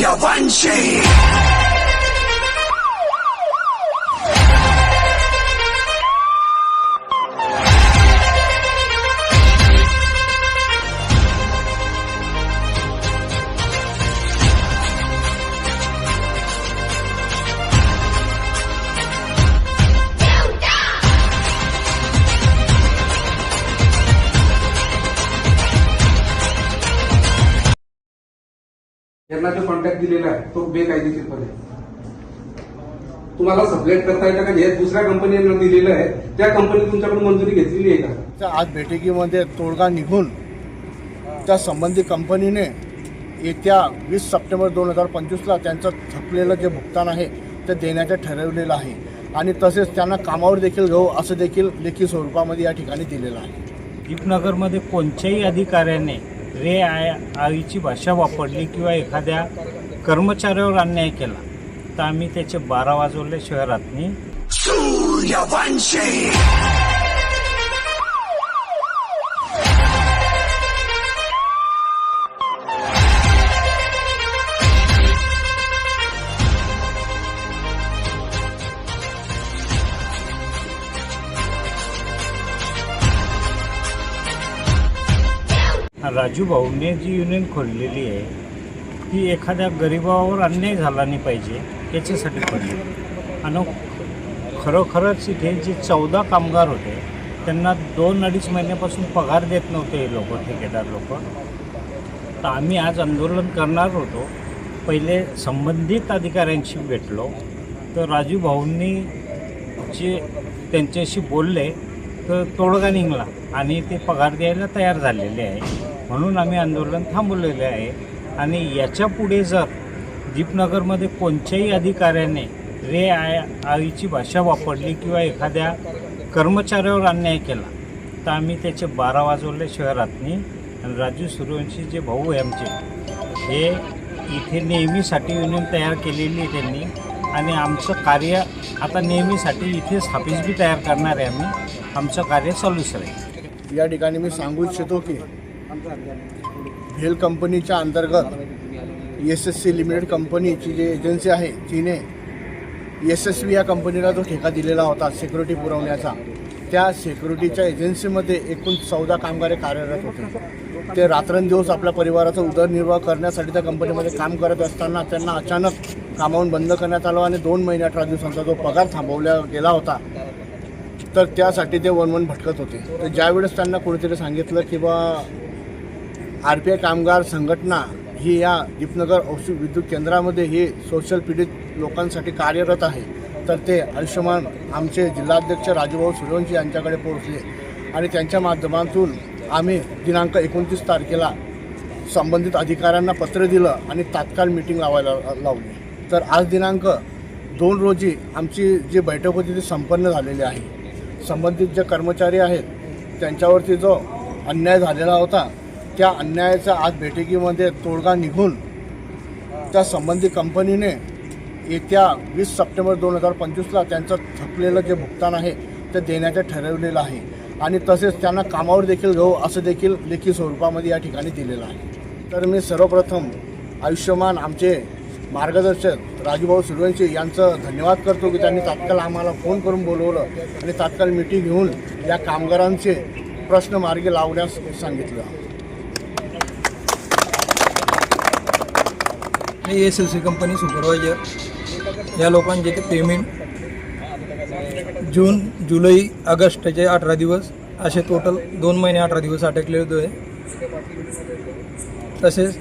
सूर्यवंशी यांना जो कॉन्टॅक्ट दिलेला आहे तो बेकायदेशीरपणे. तुम्हाला सबलेट करता येतं का? जे दुसऱ्या कंपनीनं दिलेलं आहे. त्या कंपनी तुमच्याकडून मंजुरी घेतलेली आहे का? त्या आज बैठकीमध्ये तोडगा निघून त्या संबंधित कंपनीने येत्या वीस सप्टेंबर दोन हजार पंचवीसला त्यांचं थकलेलं जे भुगतान आहे ते देण्याचं ठरवलेलं आहे. आणि तसेच त्यांना कामावर देखील घेऊ असं देखील लेखी स्वरूपामध्ये या ठिकाणी दिलेलं आहे. दीपनगरमध्ये कोणत्याही अधिकाऱ्याने रे आय आईची भाषा वापरली किंवा एखाद्या कर्मचाऱ्यावर अन्याय केला तर आम्ही त्याचे बारा वाजवले शहरातनी. राजू भाऊने जी युनियन खोललेली आहे ती एखाद्या गरिबावर अन्याय झाला नाही पाहिजे याच्यासाठी खोलली. आणि खरोखरच इथे जे चौदा कामगार होते त्यांना दोन अडीच महिन्यापासून पगार देत नव्हते हे लोक ठेकेदार लोक. तर आम्ही आज आंदोलन करणार होतो. पहिले संबंधित अधिकाऱ्यांशी भेटलो. तर राजू भाऊंनी जे त्यांच्याशी बोलले तर तोडगा निघला आणि ते पगार द्यायला तयार झालेले आहे. म्हणून आम्ही आंदोलन थांबवलेले आहे. आणि याच्यापुढे जर दीपनगरमध्ये कोणत्याही अधिकाऱ्याने रे आय आईची भाषा वापरली किंवा एखाद्या कर्मचाऱ्यावर अन्याय केला तर आम्ही त्याचे बारा वाजवले शहरातनी. आणि राजू सूर्यवंशी जे भाऊ आहे आमचे हे इथे नेहमीसाठी युनियन तयार केलेली आहे त्यांनी. आणि आमचं कार्य आता नेहमीसाठी इथे स्थापित बी तयार करणार आहे आम्ही. आमचं कार्य चालूच राहील. या ठिकाणी मी सांगू इच्छितो की भेल कंपनीच्या अंतर्गत एस एस सी लिमिटेड कंपनीची जी एजन्सी आहे तिने एस एस बी या कंपनीला जो ठेका दिलेला होता सिक्युरिटी पुरवण्याचा त्या सिक्युरिटीच्या एजन्सीमध्ये एकूण चौदा कामगार कार्यरत होते. ते रात्रंदिवस आपल्या परिवाराचा उदरनिर्वाह करण्यासाठी त्या कंपनीमध्ये काम करत असताना त्यांना अचानक कामावून बंद करण्यात आलं आणि दोन महिने अठरा दिवसांचा जो पगार थांबवला गेला होता तर त्यासाठी ते वनवन भटकत होते. तर ज्यावेळेस त्यांना कोणीतरी सांगितलं की बा आर पी आय कामगार संघटना ही या दीपनगर औषध विद्युत केंद्रामध्ये ही सोशल पीडित लोकांसाठी कार्यरत आहे. तर ते आयुष्यमान आमचे जिल्हाध्यक्ष राजूभाऊ सूर्यवंशी यांच्याकडे पोहोचले आणि त्यांच्या माध्यमातून आम्ही दिनांक एकोणतीस तारखेला संबंधित अधिकाऱ्यांना पत्र दिलं आणि तात्काळ मीटिंग लावायला लावली. तर आज दिनांक दोन रोजी आमची जी बैठक होती ती संपन्न झालेली आहे. संबंधित जे कर्मचारी आहेत त्यांच्यावरती जो अन्याय झालेला होता त्या अन्यायाच्या आज बैठकीमध्ये तोडगा निघून त्या संबंधित कंपनीने येत्या वीस सप्टेंबर दोन हजार पंचवीसला त्यांचं थकलेलं जे भुगतान आहे ते देण्याचं ठरवलेलं आहे. आणि तसेच त्यांना कामावर देखील घेऊ असं देखील लेखी स्वरूपामध्ये या ठिकाणी दिलेलं आहे. तर मी सर्वप्रथम आयुष्यमान आमचे मार्गदर्शक राजूभाऊ सुरवंशी यांचं धन्यवाद करतो की त्यांनी तात्काळ आम्हाला फोन करून बोलवलं आणि तात्काळ मिटिंग घेऊन या कामगारांचे प्रश्न मार्गी लावण्यास सांगितलं. मी S L C company supervisor या लोकांचे ते पेमेंट जून जुलै ऑगस्टचे अठरा दिवस असे टोटल दोन महिने अठरा दिवस अटकले होते. तसेच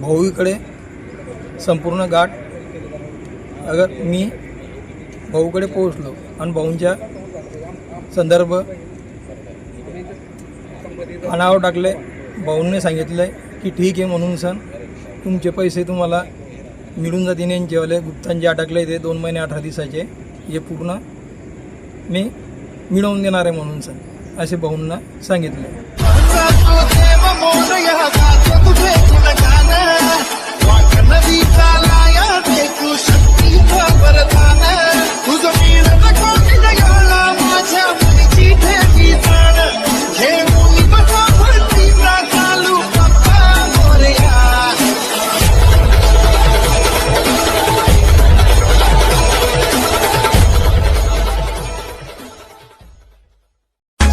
भाऊकडे संपूर्ण गाठ. अगर मी भाऊकडे पोहोचलो आणि भाऊंच्या संदर्भ अनावर टाकले भाऊंनी सांगितलं की ठीक आहे म्हणून सण. तुमचे पैसे तुम्हाला मिळून जातील यांचेवाले गुप्तांचे अटकले ते दोन महिने अठरा दिवसाचे. हे पूर्ण मी मिळवून देणार आहे म्हणून सर असे भाऊंना सांगितले.